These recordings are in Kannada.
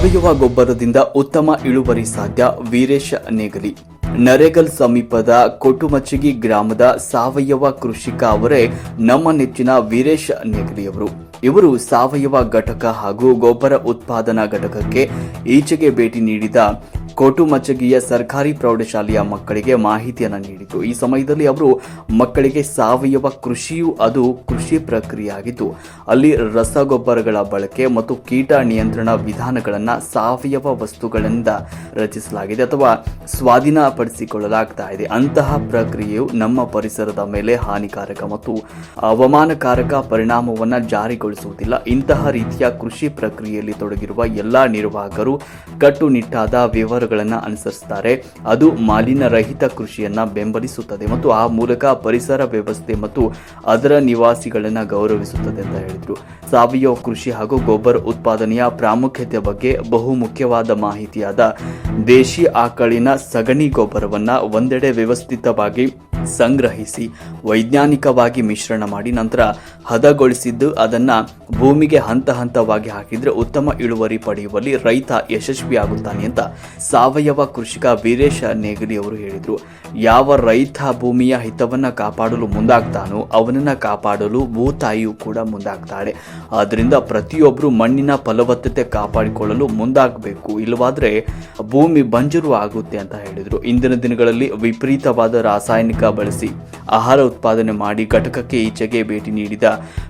ಸಾವಯವ ಗೊಬ್ಬರದಿಂದ ಉತ್ತಮ ಇಳುವರಿ ಸಾಧ್ಯ ವೀರೇಶ ನೇಗಲಿ. ನರೇಗಲ್ ಸಮೀಪದ ಕೊಟುಮಚಗಿ ಗ್ರಾಮದ ಸಾವಯವ ಕೃಷಿಕ ಅವರೇ ನಮ್ಮ ನೆಚ್ಚಿನ ವೀರೇಶ್ ನೇಗಲಿಯವರು. ಇವರು ಸಾವಯವ ಘಟಕ ಹಾಗೂ ಗೊಬ್ಬರ ಉತ್ಪಾದನಾ ಘಟಕಕ್ಕೆ ಈಚೆಗೆ ಭೇಟಿ ನೀಡಿದ ಕೋಟುಮಚಗಿಯ ಸರ್ಕಾರಿ ಪ್ರೌಢಶಾಲೆಯ ಮಕ್ಕಳಿಗೆ ಮಾಹಿತಿಯನ್ನು ನೀಡಿತು. ಈ ಸಮಯದಲ್ಲಿ ಅವರು ಮಕ್ಕಳಿಗೆ ಸಾವಯವ ಕೃಷಿಯು ಅದು ಕೃಷಿ ಪ್ರಕ್ರಿಯೆ ಆಗಿದ್ದು ಅಲ್ಲಿ ರಸಗೊಬ್ಬರಗಳ ಬಳಕೆ ಮತ್ತು ಕೀಟ ನಿಯಂತ್ರಣ ವಿಧಾನಗಳನ್ನು ಸಾವಯವ ವಸ್ತುಗಳಿಂದ ರಚಿಸಲಾಗಿದೆ ಅಥವಾ ಸ್ವಾಧೀನಪಡಿಸಿಕೊಳ್ಳಲಾಗ್ತಾ ಇದೆ ಅಂತಹ ಪ್ರಕ್ರಿಯೆಯು ನಮ್ಮ ಪರಿಸರದ ಮೇಲೆ ಹಾನಿಕಾರಕ ಮತ್ತು ಅವಮಾನಕಾರಕ ಪರಿಣಾಮವನ್ನು ಜಾರಿಗೊಳಿಸುವುದಿಲ್ಲ. ಇಂತಹ ರೀತಿಯ ಕೃಷಿ ಪ್ರಕ್ರಿಯೆಯಲ್ಲಿ ತೊಡಗಿರುವ ಎಲ್ಲ ನಿರ್ವಾಹಕರು ಕಟ್ಟುನಿಟ್ಟಾದ ವಿವರಗಳನ್ನು ಅನುಸರಿಸುತ್ತಾರೆ ಅದು ಮಾಲಿನ್ಯ ರಹಿತ ಕೃಷಿಯನ್ನು ಬೆಂಬಲಿಸುತ್ತದೆ ಮತ್ತು ಆ ಮೂಲಕ ಪರಿಸರ ವ್ಯವಸ್ಥೆ ಮತ್ತು ಅದರ ನಿವಾಸಿಗಳನ್ನು ಗೌರವಿಸುತ್ತದೆ ಅಂತ ಹೇಳಿದರು. ಸಾವಯವ ಕೃಷಿ ಹಾಗೂ ಗೊಬ್ಬರ ಉತ್ಪಾದನೆಯ ಪ್ರಾಮುಖ್ಯತೆ ಬಗ್ಗೆ ಬಹು ಮುಖ್ಯವಾದ ಮಾಹಿತಿಯಾದ ದೇಶಿ ಆಕಳಿನ ಸಗಣಿ ಗೊಬ್ಬರವನ್ನು ಒಂದೆಡೆ ವ್ಯವಸ್ಥಿತವಾಗಿ ಸಂಗ್ರಹಿಸಿ ವೈಜ್ಞಾನಿಕವಾಗಿ ಮಿಶ್ರಣ ಮಾಡಿ ನಂತರ ಹದಗೊಳಿಸಿದ್ದು ಅದನ್ನು ಭೂಮಿಗೆ ಹಂತ ಹಂತವಾಗಿ ಹಾಕಿದರೆ ಉತ್ತಮ ಇಳುವರಿ ಪಡೆಯುವಲ್ಲಿ ರೈತ ಯಶಸ್ವಿಯಾಗುತ್ತಾನೆ ಅಂತ ಸಾವಯವ ಕೃಷಿಕ ವೀರೇಶ ನೇಗಲಿ ಅವರು ಹೇಳಿದರು. ಯಾವ ರೈತ ಭೂಮಿಯ ಹಿತವನ್ನು ಕಾಪಾಡಲು ಮುಂದಾಗ್ತಾನೋ ಅವನನ್ನು ಕಾಪಾಡಲು ಭೂತಾಯಿಯು ಕೂಡ ಮುಂದಾಗ್ತಾಳೆ. ಆದ್ದರಿಂದ ಪ್ರತಿಯೊಬ್ಬರು ಮಣ್ಣಿನ ಫಲವತ್ತತೆ ಕಾಪಾಡಿಕೊಳ್ಳಲು ಮುಂದಾಗಬೇಕು. ಇಲ್ಲವಾದರೆ ಭೂಮಿ ಬಂಜರು ಆಗುತ್ತೆ ಅಂತ ಹೇಳಿದರು. ಇಂದಿನ ದಿನಗಳಲ್ಲಿ ವಿಪರೀತವಾದ ರಾಸಾಯನಿಕ ಬಳಸಿ ಆಹಾರ ಉತ್ಪಾದನೆ ಮಾಡಿ ಘಟಕಕ್ಕೆ ಈಚೆಗೆ ಭೇಟಿ ನೀಡಿದ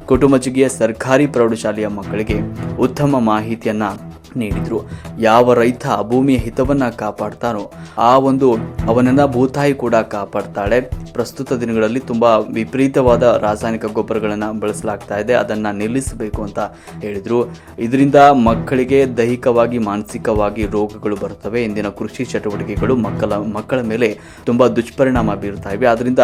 ಕುಟುಂಬಜಿಗೆಯ ಸರ್ಕಾರಿ ಪ್ರೌಢಶಾಲೆಯ ಮಕ್ಕಳಿಗೆ ಉತ್ತಮ ಮಾಹಿತಿಯನ್ನ ನೀಡಿದ್ರು. ಯಾವ ರೈತ ಭೂಮಿಯ ಹಿತವನ್ನ ಕಾಪಾಡ್ತಾನೋ, ಆ ಒಂದು ಅವನನ್ನ ಭೂತಾಯಿ ಕೂಡ ಕಾಪಾಡ್ತಾಳೆ. ಪ್ರಸ್ತುತ ದಿನಗಳಲ್ಲಿ ತುಂಬಾ ವಿಪರೀತವಾದ ರಾಸಾಯನಿಕ ಗೊಬ್ಬರಗಳನ್ನ ಬಳಸಲಾಗ್ತಾ ಇದೆ, ಅದನ್ನ ನಿಲ್ಲಿಸಬೇಕು ಅಂತ ಹೇಳಿದ್ರು. ಇದರಿಂದ ಮಕ್ಕಳಿಗೆ ದೈಹಿಕವಾಗಿ, ಮಾನಸಿಕವಾಗಿ ರೋಗಗಳು ಬರುತ್ತವೆ. ಇಂದಿನ ಕೃಷಿ ಚಟುವಟಿಕೆಗಳು ಮಕ್ಕಳ ಮಕ್ಕಳ ಮೇಲೆ ತುಂಬಾ ದುಷ್ಪರಿಣಾಮ ಬೀರ್ತಾ ಇವೆ. ಅದರಿಂದ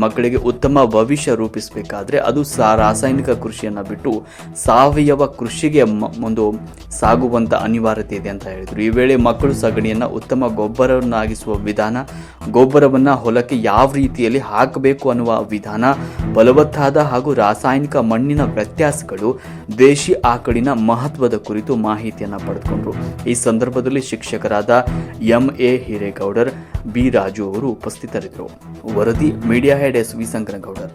ಮಕ್ಕಳಿಗೆ ಉತ್ತಮ ಭವಿಷ್ಯ ರೂಪಿಸಬೇಕಾದ್ರೆ ಅದು ರಾಸಾಯನಿಕ ಕೃಷಿಯನ್ನ ಬಿಟ್ಟು ಸಾವಯವ ಕೃಷಿಗೆ ಒಂದು ಒಂದು ಸಾಗುವಂತ ಅನಿವಾರ್ಯತೆ ಇದೆ ಅಂತ ಹೇಳಿದ್ರು. ಈ ವೇಳೆ ಮಕ್ಕಳು ಸಗಣಿಯನ್ನ ಉತ್ತಮ ಗೊಬ್ಬರವನ್ನಾಗಿಸುವ ವಿಧಾನ, ಗೊಬ್ಬರವನ್ನ ಹೊಲಕ್ಕೆ ಯಾವ ರೀತಿಯಲ್ಲಿ ಹಾಕಬೇಕು ಅನ್ನುವ ವಿಧಾನ, ಫಲವತ್ತಾದ ಹಾಗೂ ರಾಸಾಯನಿಕ ಮಣ್ಣಿನ ವ್ಯತ್ಯಾಸಗಳು ದೇಶಿ ಆಕಳಿನ ಮಹತ್ವದ ಕುರಿತು ಮಾಹಿತಿಯನ್ನ ಪಡೆದುಕೊಂಡರು. ಈ ಸಂದರ್ಭದಲ್ಲಿ ಶಿಕ್ಷಕರಾದ M A Hiregowdar, B Raju ಅವರು ಉಪಸ್ಥಿತರಿದ್ದರು. ವರದಿ media head S V Sankanagowdar.